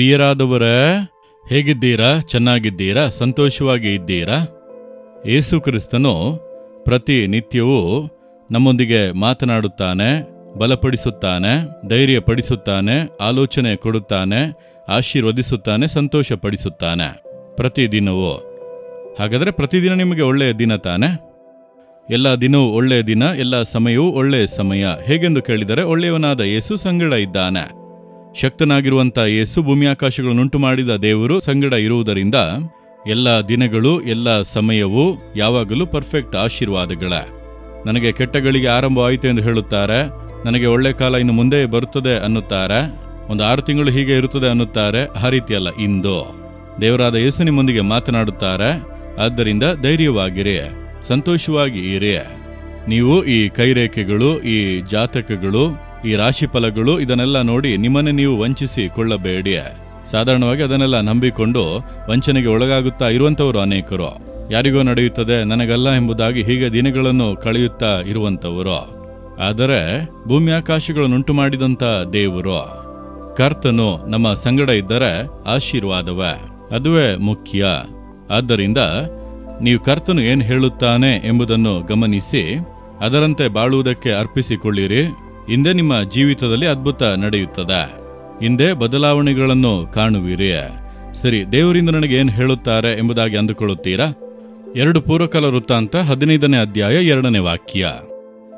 ಪ್ರಿಯರಾದವರೇ, ಹೇಗಿದ್ದೀರಾ? ಚೆನ್ನಾಗಿದ್ದೀರಾ? ಸಂತೋಷವಾಗಿ ಇದ್ದೀರಾ? ಏಸು ಕ್ರಿಸ್ತನು ಪ್ರತಿ ನಿತ್ಯವೂ ನಮ್ಮೊಂದಿಗೆ ಮಾತನಾಡುತ್ತಾನೆ, ಬಲಪಡಿಸುತ್ತಾನೆ, ಧೈರ್ಯಪಡಿಸುತ್ತಾನೆ, ಆಲೋಚನೆ ಕೊಡುತ್ತಾನೆ, ಆಶೀರ್ವದಿಸುತ್ತಾನೆ, ಸಂತೋಷಪಡಿಸುತ್ತಾನೆ. ಪ್ರತಿದಿನವೂ. ಹಾಗಾದರೆ ಪ್ರತಿದಿನ ನಿಮಗೆ ಒಳ್ಳೆಯ ದಿನ ತಾನೆ? ಎಲ್ಲ ದಿನವೂ ಒಳ್ಳೆಯ ದಿನ, ಎಲ್ಲ ಸಮಯವೂ ಒಳ್ಳೆಯ ಸಮಯ. ಹೇಗೆಂದು ಕೇಳಿದರೆ, ಒಳ್ಳೆಯವನಾದ ಯೇಸು ಸಂಗಡ ಇದ್ದಾನೆ. ಶಕ್ತನಾಗಿರುವಂಥ ಯೇಸು ಭೂಮಿಯಾಕಾಶಗಳನ್ನುಂಟು ಮಾಡಿದ ದೇವರು ಸಂಗಡ ಇರುವುದರಿಂದ ಎಲ್ಲ ದಿನಗಳು, ಎಲ್ಲ ಸಮಯವೂ ಯಾವಾಗಲೂ ಪರ್ಫೆಕ್ಟ್ ಆಶೀರ್ವಾದಗಳ. ನನಗೆ ಕೆಟ್ಟಗಳಿಗೆ ಆರಂಭವಾಯಿತು ಎಂದು ಹೇಳುತ್ತಾರೆ, ನನಗೆ ಒಳ್ಳೆ ಕಾಲ ಇನ್ನು ಮುಂದೆ ಬರುತ್ತದೆ ಅನ್ನುತ್ತಾರೆ, ಒಂದು ಆರು ತಿಂಗಳು ಹೀಗೆ ಇರುತ್ತದೆ ಅನ್ನುತ್ತಾರೆ, ಆ ರೀತಿಯಲ್ಲ ಇಂದು. ದೇವರಾದ ಯೇಸು ನಿಮ್ಮೊಂದಿಗೆ ಮಾತನಾಡುತ್ತಾರೆ, ಆದ್ದರಿಂದ ಧೈರ್ಯವಾಗಿರಿ, ಸಂತೋಷವಾಗಿ ಇರಿ. ನೀವು ಈ ಕೈರೇಖೆಗಳು, ಈ ಜಾತಕಗಳು ಈ ರಾಶಿಫಲಗಳು ಇದನ್ನೆಲ್ಲ ನೋಡಿ ನಿಮ್ಮನ್ನೇ ನೀವು ವಂಚಿಸಿ ಕೊಳ್ಳಬೇಡಿ ಸಾಧಾರಣವಾಗಿ ಅದನ್ನೆಲ್ಲ ನಂಬಿಕೊಂಡು ವಂಚನೆಗೆ ಒಳಗಾಗುತ್ತಾ ಇರುವಂತವರು ಅನೇಕರು. ಯಾರಿಗೋ ನಡೆಯುತ್ತದೆ, ನನಗಲ್ಲ ಎಂಬುದಾಗಿ ಹೀಗೆ ದಿನಗಳನ್ನು ಕಳೆಯುತ್ತಾ ಇರುವಂತವರು ಆದರೆ ಭೂಮಿ ಆಕಾಶಗಳನ್ನುಂಟು ಮಾಡಿದಂತ ದೇವರು. ಕರ್ತನು ನಮ್ಮ ಸಂಗಡ ಇದ್ದರೆ ಆಶೀರ್ವಾದವೇ, ಅದುವೇ ಮುಖ್ಯ. ಆದ್ದರಿಂದ ನೀವು ಕರ್ತನು ಏನು ಹೇಳುತ್ತಾನೆ ಎಂಬುದನ್ನು ಗಮನಿಸಿ, ಅದರಂತೆ ಬಾಳುವುದಕ್ಕೆ ಅರ್ಪಿಸಿಕೊಳ್ಳಿರಿ. ಹಿಂದೆ ನಿಮ್ಮ ಜೀವಿತದಲ್ಲಿ ಅದ್ಭುತ ನಡೆಯುತ್ತದೆ. ಹಿಂದೆ ಬದಲಾವಣೆಗಳನ್ನು ಕಾಣುವಿರಿ. ಸರಿ ದೇವರಿಂದ ನನಗೆ ಏನು ಹೇಳುತ್ತಾರೆ ಎಂಬುದಾಗಿ ಅಂದುಕೊಳ್ಳುತ್ತೀರಾ? ಎರಡು ಪೂರ್ವಕಾಲ ವೃತ್ತಾಂತ ಹದಿನೈದನೇ ಅಧ್ಯಾಯ ಎರಡನೇ ವಾಕ್ಯ.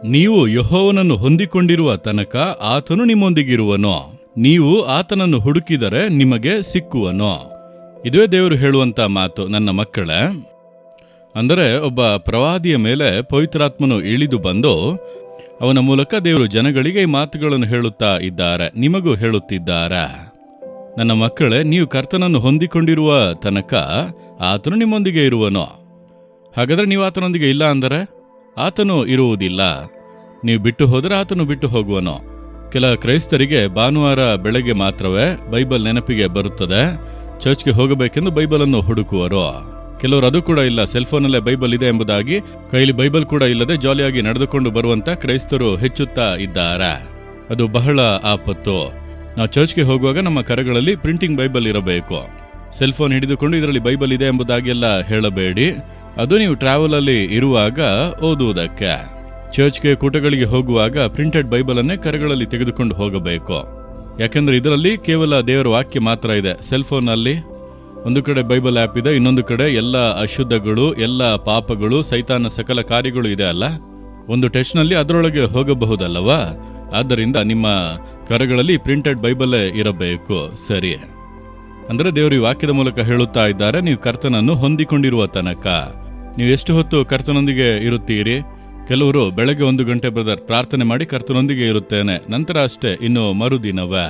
ನೀವು ಯಹೋವನನ್ನು ಹೊಂದಿಕೊಂಡಿರುವ ತನಕ ಆತನು ನಿಮ್ಮೊಂದಿಗಿರುವನು. ನೀವು ಆತನನ್ನು ಹುಡುಕಿದರೆ ನಿಮಗೆ ಸಿಕ್ಕುವನು. ಇದುವೇ ದೇವರು ಹೇಳುವಂತ ಮಾತು, ನನ್ನ ಮಕ್ಕಳೇ. ಅಂದರೆ, ಒಬ್ಬ ಪ್ರವಾದಿಯ ಮೇಲೆ ಪವಿತ್ರಾತ್ಮನು ಇಳಿದು ಬಂದು ಅವನ ಮೂಲಕ ದೇವರು ಜನಗಳಿಗೆ ಈ ಮಾತುಗಳನ್ನು ಹೇಳುತ್ತಾ ಇದ್ದಾರೆ, ನಿಮಗೂ ಹೇಳುತ್ತಿದ್ದಾರೆ? ನನ್ನ ಮಕ್ಕಳೇ, ನೀವು ಕರ್ತನನ್ನು ಹೊಂದಿಕೊಂಡಿರುವ ತನಕ ಆತನು ನಿಮ್ಮೊಂದಿಗೆ ಇರುವನು? ಹಾಗಾದರೆ ನೀವು ಆತನೊಂದಿಗೆ ಇಲ್ಲ ಅಂದರೆ ಆತನು ಇರುವುದಿಲ್ಲ. ನೀವು ಬಿಟ್ಟು ಹೋದರೆ ಆತನು ಬಿಟ್ಟು ಹೋಗುವನು? ಕೆಲ ಕ್ರೈಸ್ತರಿಗೆ ಭಾನುವಾರ ಬೆಳಗ್ಗೆ ಮಾತ್ರವೇ ಬೈಬಲ್ ನೆನಪಿಗೆ ಬರುತ್ತದೆ. ಚರ್ಚ್ಗೆ ಹೋಗಬೇಕೆಂದು ಬೈಬಲನ್ನು ಹುಡುಕುವರು? ಕೆಲವರು ಅದು ಕೂಡ ಇಲ್ಲ ಸೆಲ್ ಫೋನಲ್ಲೇ ಬೈಬಲ್ ಇದೆ ಎಂಬುದಾಗಿ, ಕೈಲಿ ಬೈಬಲ್ ಕೂಡ ಇಲ್ಲದೆ ಜಾಲಿಯಾಗಿ ನಡೆದುಕೊಂಡು ಬರುವಂತ ಕ್ರೈಸ್ತರು ಹೆಚ್ಚುತ್ತಾ ಇದ್ದಾರೆ. ಅದು ಬಹಳ ಆಪತ್ತು. ನಾವು ಚರ್ಚ್ಗೆ ಹೋಗುವಾಗ ನಮ್ಮ ಕರೆಗಳಲ್ಲಿ ಪ್ರಿಂಟಿಂಗ್ ಬೈಬಲ್ ಇರಬೇಕು. ಸೆಲ್ ಫೋನ್ ಹಿಡಿದುಕೊಂಡು ಇದರಲ್ಲಿ ಬೈಬಲ್ ಇದೆ ಎಂಬುದಾಗಿ ಎಲ್ಲ ಹೇಳಬೇಡಿ. ಅದು ನೀವು ಟ್ರಾವೆಲ್ ಅಲ್ಲಿ ಇರುವಾಗ ಓದುವುದಕ್ಕೆ. ಚರ್ಚ್ಗೆ ಕೂಟಗಳಿಗೆ ಹೋಗುವಾಗ ಪ್ರಿಂಟೆಡ್ ಬೈಬಲ್ ಅನ್ನೇ ಕರೆಗಳಲ್ಲಿ ತೆಗೆದುಕೊಂಡು ಹೋಗಬೇಕು. ಯಾಕೆಂದ್ರೆ ಇದರಲ್ಲಿ ಕೇವಲ ದೇವರ ವಾಕ್ಯ ಮಾತ್ರ ಇದೆ. ಸೆಲ್ ಫೋನ್ ಒಂದು ಕಡೆ ಬೈಬಲ್ ಆ್ಯಪ್ ಇದೆ, ಇನ್ನೊಂದು ಕಡೆ ಎಲ್ಲ ಅಶುದ್ಧಗಳು, ಎಲ್ಲ ಪಾಪಗಳು, ಸೈತಾನ ಸಕಲ ಕಾರ್ಯಗಳು ಇದೆ ಅಲ್ಲ? ಒಂದು ಟೆಸ್ಟ್ನಲ್ಲಿ ಅದರೊಳಗೆ ಹೋಗಬಹುದಲ್ಲವಾ? ಆದ್ದರಿಂದ ನಿಮ್ಮ ಕರಗಳಲ್ಲಿ ಪ್ರಿಂಟೆಡ್ ಬೈಬಲೇ ಇರಬೇಕು. ಸರಿ. ಅಂದರೆ ದೇವರು ವಾಕ್ಯದ ಮೂಲಕ ಹೇಳುತ್ತಾ ಇದ್ದಾರೆ, ನೀವು ಕರ್ತನನ್ನು ಹೊಂದಿಕೊಂಡಿರುವ ತನಕ. ನೀವು ಎಷ್ಟು ಹೊತ್ತು ಕರ್ತನೊಂದಿಗೆ ಇರುತ್ತೀರಿ? ಕೆಲವರು ಬೆಳಗ್ಗೆ ಒಂದು ಗಂಟೆ ಬ್ರದರ್ ಪ್ರಾರ್ಥನೆ ಮಾಡಿ ಕರ್ತನೊಂದಿಗೆ ಇರುತ್ತೇನೆ, ನಂತರ ಅಷ್ಟೇ, ಇನ್ನು ಮರುದಿನವೇ.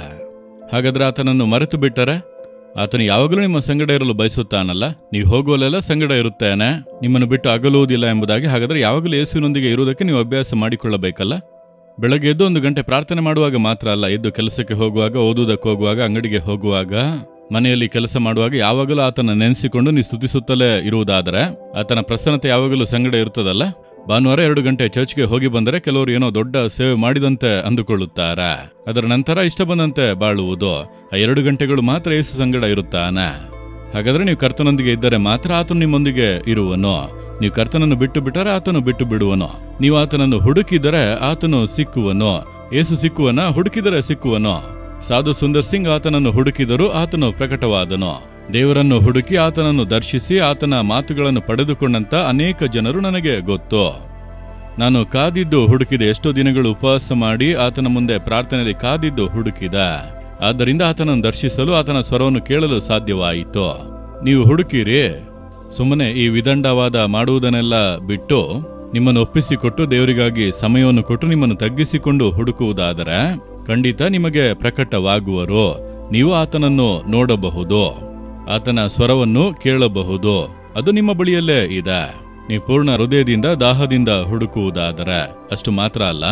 ಹಾಗಾದ್ರೆ ಆತನನ್ನು ಮರೆತು ಬಿಟ್ಟರೆ? ಆತನು ಯಾವಾಗಲೂ ನಿಮ್ಮ ಸಂಗಡ ಇರಲು ಬಯಸುತ್ತಾನಲ್ಲ? ನೀವು ಹೋಗುವಲ್ಲೆಲ್ಲ ಸಂಗಡ ಇರುತ್ತೇನೆ. ನಿಮ್ಮನ್ನು ಬಿಟ್ಟು ಅಗಲುವುದಿಲ್ಲ ಎಂಬುದಾಗಿ, ಹಾಗಾದರೆ ಯಾವಾಗಲೂ ಯೇಸುವಿನೊಂದಿಗೆ ಇರುವುದಕ್ಕೆ ನೀವು ಅಭ್ಯಾಸ ಮಾಡಿಕೊಳ್ಳಬೇಕಲ್ಲ? ಬೆಳಗ್ಗೆ ಎದ್ದು ಒಂದು ಗಂಟೆ ಪ್ರಾರ್ಥನೆ ಮಾಡುವಾಗ ಮಾತ್ರ ಅಲ್ಲ, ಎದ್ದು ಕೆಲಸಕ್ಕೆ ಹೋಗುವಾಗ, ಓದುವುದಕ್ಕೆ ಹೋಗುವಾಗ, ಅಂಗಡಿಗೆ ಹೋಗುವಾಗ, ಮನೆಯಲ್ಲಿ ಕೆಲಸ ಮಾಡುವಾಗ ಯಾವಾಗಲೂ ಆತನ ನೆನೆಸಿಕೊಂಡು ನೀವು ಸ್ತುತಿಸುತ್ತಲೇ ಇರುವುದಾದರೆ, ಆತನ ಪ್ರಸನ್ನತೆ ಯಾವಾಗಲೂ ಸಂಗಡ ಇರುತ್ತದಲ್ಲ? ಭಾನುವಾರ ಎರಡು ಗಂಟೆ ಚರ್ಚ್ಗೆ ಹೋಗಿ ಬಂದರೆ ಕೆಲವರು ಏನೋ ದೊಡ್ಡ ಸೇವೆ ಮಾಡಿದಂತೆ ಅಂದುಕೊಳ್ಳುತ್ತಾರಾ? ಅದರ ನಂತರ ಇಷ್ಟ ಬಂದಂತೆ ಬಾಳುವುದು. ಆ ಎರಡು ಗಂಟೆಗಳು ಮಾತ್ರ ಯೇಸು ಸಂಗಡ ಇರುತ್ತಾನೆ. ಹಾಗಾದರೆ ನೀವು ಕರ್ತನೊಂದಿಗೆ ಇದ್ದರೆ ಮಾತ್ರ ಆತನು ನಿಮ್ಮೊಂದಿಗೆ ಇರುವನು. ನೀವು ಕರ್ತನನ್ನು ಬಿಟ್ಟು ಬಿಟ್ಟರೆ ಆತನು ಬಿಟ್ಟು ಬಿಡುವನು. ನೀವು ಆತನನ್ನು ಹುಡುಕಿದರೆ ಆತನು ಸಿಕ್ಕುವನು. ಏಸು ಸಿಕ್ಕುವನ? ಹುಡುಕಿದರೆ ಸಿಕ್ಕುವನು. ಸಾಧು ಸುಂದರ್ ಸಿಂಗ್ ಆತನನ್ನು ಹುಡುಕಿದರೂ ಆತನು ಪ್ರಕಟವಾದನು. ದೇವರನ್ನು ಹುಡುಕಿ ಆತನನ್ನು ದರ್ಶಿಸಿ ಆತನ ಮಾತುಗಳನ್ನು ಪಡೆದುಕೊಂಡಂತ ಅನೇಕ ಜನರು ನನಗೆ ಗೊತ್ತು. ನಾನು ಕಾದಿದ್ದು ಹುಡುಕಿದೆ. ಎಷ್ಟೋ ದಿನಗಳು ಉಪವಾಸ ಮಾಡಿ ಆತನ ಮುಂದೆ ಪ್ರಾರ್ಥನೆಯಲ್ಲಿ ಕಾದಿದ್ದು ಹುಡುಕಿದ. ಆದ್ದರಿಂದ ಆತನನ್ನು ದರ್ಶಿಸಲು ಆತನ ಸ್ವರವನ್ನು ಕೇಳಲು ಸಾಧ್ಯವಾಯಿತು. ನೀವು ಹುಡುಕಿರಿ. ಸುಮ್ಮನೆ ಈ ವಿದಂಡವಾದ ಮಾಡುವುದನ್ನೆಲ್ಲ ಬಿಟ್ಟು ನಿಮ್ಮನ್ನು ಒಪ್ಪಿಸಿಕೊಟ್ಟು ದೇವರಿಗಾಗಿ ಸಮಯವನ್ನು ಕೊಟ್ಟು ನಿಮ್ಮನ್ನು ತಗ್ಗಿಸಿಕೊಂಡು ಹುಡುಕುವುದಾದರೆ ಖಂಡಿತ ನಿಮಗೆ ಪ್ರಕಟವಾಗುವರು. ನೀವು ಆತನನ್ನು ನೋಡಬಹುದು. ಆತನ ಸ್ವರವನ್ನು ಕೇಳಬಹುದು. ಅದು ನಿಮ್ಮ ಬಳಿಯಲ್ಲೇ ಇದೆ. ನೀವು ಪೂರ್ಣ ಹೃದಯದಿಂದ, ದಾಹದಿಂದ ಹುಡುಕುವುದಾದರೆ. ಅಷ್ಟು ಮಾತ್ರ ಅಲ್ಲ.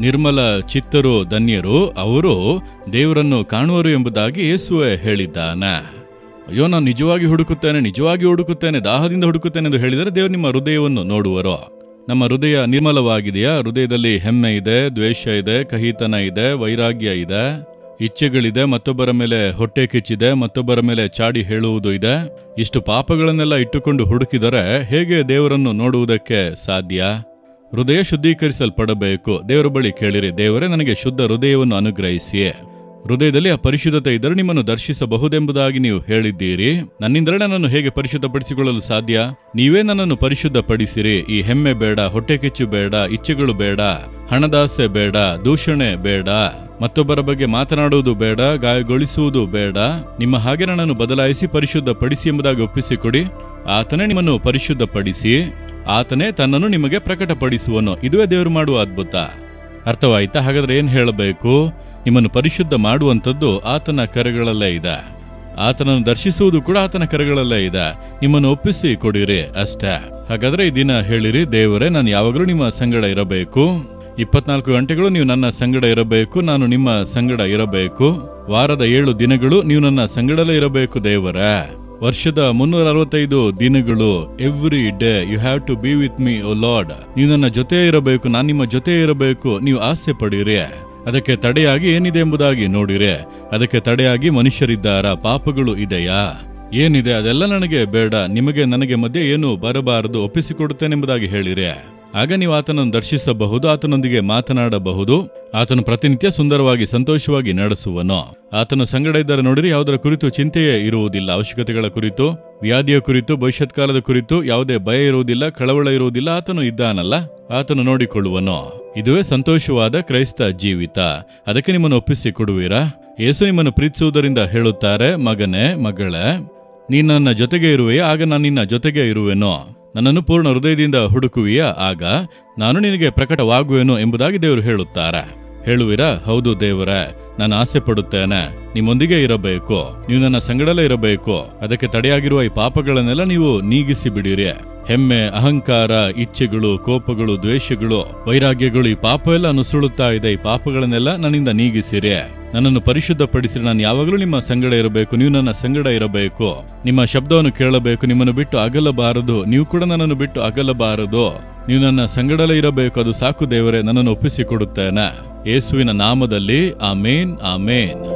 ನಿರ್ಮಲ ಚಿತ್ತರು, ಧನ್ಯರು, ಅವರು ದೇವರನ್ನು ಕಾಣುವರು ಎಂಬುದಾಗಿ ಯೇಸುವೆ ಹೇಳಿದ್ದಾನೆ. ಅಯ್ಯೋ, ನಾನು ನಿಜವಾಗಿ ಹುಡುಕುತ್ತೇನೆ ನಿಜವಾಗಿ ಹುಡುಕುತ್ತೇನೆ, ದಾಹದಿಂದ ಹುಡುಕುತ್ತೇನೆ ಎಂದು ಹೇಳಿದರೆ ದೇವರು ನಿಮ್ಮ ಹೃದಯವನ್ನು ನೋಡುವರು. ನಮ್ಮ ಹೃದಯ ನಿರ್ಮಲವಾಗಿದೆಯಾ? ಹೃದಯದಲ್ಲಿ ಹೆಮ್ಮೆ ಇದೆ, ದ್ವೇಷ ಇದೆ, ಕಹಿತನ ಇದೆ, ವೈರಾಗ್ಯ ಇದೆ. ಇಚ್ಛೆಗಳಿದೆ, ಮತ್ತೊಬ್ಬರ ಮೇಲೆ ಹೊಟ್ಟೆ ಕಿಚ್ಚಿದೆ, ಮತ್ತೊಬ್ಬರ ಮೇಲೆ ಚಾಡಿ ಹೇಳುವುದು ಇದೆ. ಇಷ್ಟು ಪಾಪಗಳನ್ನೆಲ್ಲ ಇಟ್ಟುಕೊಂಡು ಹುಡುಕಿದರೆ ಹೇಗೆ ದೇವರನ್ನು ನೋಡುವುದಕ್ಕೆ ಸಾಧ್ಯ? ಹೃದಯ ಶುದ್ಧೀಕರಿಸಲ್ಪಡಬೇಕು. ದೇವರ ಬಳಿ ಕೇಳಿರಿ, ದೇವರೇ, ನನಗೆ ಶುದ್ಧ ಹೃದಯವನ್ನು ಅನುಗ್ರಹಿಸಿ ಹೃದಯದಲ್ಲಿ ಆ ಪರಿಶುದ್ಧತೆ ಇದ್ದರೆ ನಿಮ್ಮನ್ನು ದರ್ಶಿಸಬಹುದೆಂಬುದಾಗಿ ನೀವು ಹೇಳಿದ್ದೀರಿ. ನನ್ನಿಂದಲೇ ನನ್ನನ್ನು ಹೇಗೆ ಪರಿಶುದ್ಧಪಡಿಸಿಕೊಳ್ಳಲು ಸಾಧ್ಯ? ನೀವೇ ನನ್ನನ್ನು ಪರಿಶುದ್ಧಪಡಿಸಿರಿ. ಈ ಹೆಮ್ಮೆ ಬೇಡ, ಹೊಟ್ಟೆ ಕಿಚ್ಚು ಬೇಡ, ಇಚ್ಛೆಗಳು ಬೇಡ, ಹಣದಾಸೆ ಬೇಡ, ದೂಷಣೆ ಬೇಡ. ಮತ್ತೊಬ್ಬರ ಬಗ್ಗೆ ಮಾತನಾಡುವುದು ಬೇಡ, ಗಾಯಗೊಳಿಸುವುದು ಬೇಡ. ನಿಮ್ಮ ಹಾಗೆ ನನ್ನನ್ನು ಬದಲಾಯಿಸಿ ಪರಿಶುದ್ಧಪಡಿಸಿ ಎಂಬುದಾಗಿ ಒಪ್ಪಿಸಿಕೊಡಿ. ಆತನೇ ನಿಮ್ಮನ್ನು ಪರಿಶುದ್ಧಪಡಿಸಿ, ಆತನೇ ತನ್ನನ್ನು ನಿಮಗೆ ಪ್ರಕಟಪಡಿಸುವನು. ಇದುವೇ ದೇವರು ಮಾಡುವ ಅದ್ಭುತ. ಅರ್ಥವಾಯ್ತಾ? ಹಾಗಾದ್ರೆ ಏನ್ ಹೇಳಬೇಕು? ನಿಮ್ಮನ್ನು ಪರಿಶುದ್ಧ ಮಾಡುವಂಥದ್ದು ಆತನ ಕರೆಗಳಲ್ಲೇ ಇದೆ. ಆತನನ್ನು ದರ್ಶಿಸುವುದು ಕೂಡ ಆತನ ಕರೆಗಳಲ್ಲೇ ಇದೆ. ನಿಮ್ಮನ್ನು ಒಪ್ಪಿಸಿ ಕೊಡಿರಿ ಅಷ್ಟೇ. ಹಾಗಾದ್ರೆ ಈ ದಿನ ಹೇಳಿರಿ, ದೇವರೇ, ನಾನು ಯಾವಾಗಲೂ ನಿಮ್ಮ ಸಂಗಡ ಇರಬೇಕು. ಇಪ್ಪತ್ನಾಲ್ಕು ಗಂಟೆಗಳು ನೀವು ನನ್ನ ಸಂಗಡ ಇರಬೇಕು, ನಾನು ನಿಮ್ಮ ಸಂಗಡ ಇರಬೇಕು. ವಾರದ ಏಳು ದಿನಗಳು ನೀವು ನನ್ನ ಸಂಗಡಲೇ ಇರಬೇಕು ದೇವರ. ವರ್ಷದ ಮುನ್ನೂರ ಅರವತ್ತೈದು ದಿನಗಳು every day you have to be with me O Lord ನೀವು ನನ್ನ ಜೊತೆ ಇರಬೇಕು, ನಾನು ನಿಮ್ಮ ಜೊತೆ ಇರಬೇಕು, ನೀವು ಆಸೆ ಪಡೀರಿ. ಅದಕ್ಕೆ ತಡೆಯಾಗಿ ಏನಿದೆ ಎಂಬುದಾಗಿ ನೋಡಿರಿ. ಅದಕ್ಕೆ ತಡೆಯಾಗಿ ಮನುಷ್ಯರಿದ್ದಾರಾ, ಪಾಪಗಳು ಇದೆಯಾ? ಏನಿದೆ ಅದೆಲ್ಲ ನನಗೆ ಬೇಡ, ನಿಮಗೆ ನನಗೆ ಮಧ್ಯೆ ಏನು ಬರಬಾರದು ಒಪ್ಪಿಸಿಕೊಡುತ್ತೇನೆಂಬುದಾಗಿ ಹೇಳಿರೆ. ಆಗ ನೀವು ಆತನನ್ನು ದರ್ಶಿಸಬಹುದು, ಆತನೊಂದಿಗೆ ಮಾತನಾಡಬಹುದು. ಆತನು ಪ್ರತಿನಿತ್ಯ ಸುಂದರವಾಗಿ, ಸಂತೋಷವಾಗಿ ನಡೆಸುವನು. ಆತನು ಸಂಗಡ ಇದ್ದರೆ ನೋಡಿರಿ, ಯಾವುದರ ಕುರಿತು ಚಿಂತೆಯೇ ಇರುವುದಿಲ್ಲ. ಅವಶ್ಯಕತೆಗಳ ಕುರಿತು, ವ್ಯಾಧಿಯ ಕುರಿತು ಭವಿಷ್ಯತ್ ಕಾಲದ ಕುರಿತು ಯಾವುದೇ ಭಯ ಇರುವುದಿಲ್ಲ, ಕಳವಳ ಇರುವುದಿಲ್ಲ. ಆತನು ಇದ್ದಾನಲ್ಲ, ಆತನು ನೋಡಿಕೊಳ್ಳುವನು. ಇದುವೇ ಸಂತೋಷವಾದ ಕ್ರೈಸ್ತ ಜೀವಿತ. ಅದಕ್ಕೆ ನಿಮ್ಮನ್ನು ಒಪ್ಪಿಸಿ ಕೊಡುವಿರಾ? ಯೇಸು ನಿಮ್ಮನ್ನು ಪ್ರೀತಿಸುವುದರಿಂದ ಹೇಳುತ್ತಾರೆ, ಮಗನೇ, ಮಗಳೇ ನೀನು ನನ್ನ ಜೊತೆಗೆ ಇರುವೆಯೇ, ಆಗ ನಾನು ನಿನ್ನ ಜೊತೆಗೆ ಇರುವೆನೋ? ನನ್ನನ್ನು ಪೂರ್ಣ ಹೃದಯದಿಂದ ಹುಡುಕುವಿಯಾ? ಆಗ ನಾನು ನಿನಗೆ ಪ್ರಕಟವಾಗುವೆನು ಎಂಬುದಾಗಿ ದೇವರು ಹೇಳುತ್ತಾರೆ. ಹೇಳುವಿರಾ, ಹೌದು ದೇವರೇ, ನಾನು ಆಸೆ ಪಡುತ್ತೇನೆ ನಿಮ್ಮೊಂದಿಗೆ ಇರಬೇಕು. ನೀವು ನನ್ನ ಸಂಗಡಲೇ ಇರಬೇಕು. ಅದಕ್ಕೆ ತಡೆಯಾಗಿರುವ ಈ ಪಾಪಗಳನ್ನೆಲ್ಲ ನೀವು ನೀಗಿಸಿ ಬಿಡಿರಿ ಹೆಮ್ಮೆ, ಅಹಂಕಾರ, ಇಚ್ಛೆಗಳು, ಕೋಪಗಳು, ದ್ವೇಷಗಳು, ವೈರಾಗ್ಯಗಳು ಈ ಪಾಪ ಎಲ್ಲ ನುಸುಳುತ್ತಾ ಇದೆ ಈ ಪಾಪಗಳನ್ನೆಲ್ಲ ನನ್ನಿಂದ ನೀಗಿಸಿರಿ. ನನ್ನನ್ನು ಪರಿಶುದ್ಧಪಡಿಸಿ ನಾನು ಯಾವಾಗಲೂ ನಿಮ್ಮ ಸಂಗಡ ಇರಬೇಕು. ನೀವು ನನ್ನ ಸಂಗಡ ಇರಬೇಕು. ನಿಮ್ಮ ಶಬ್ದವನ್ನು ಕೇಳಬೇಕು. ನಿಮ್ಮನ್ನು ಬಿಟ್ಟು ಅಗಲಬಾರದು. ನೀವು ಕೂಡ ನನ್ನನ್ನು ಬಿಟ್ಟು ಅಗಲಬಾರದು. ನೀವು ನನ್ನ ಸಂಗಡಲೇ ಇರಬೇಕು. ಅದು ಸಾಕು ದೇವರೇ. ನನ್ನನ್ನು ಒಪ್ಪಿಸಿಕೊಡುತ್ತೇನೆ. ಯೇಸುವಿನ ನಾಮದಲ್ಲಿ ಆಮೇನ್ ಆಮೇನ್.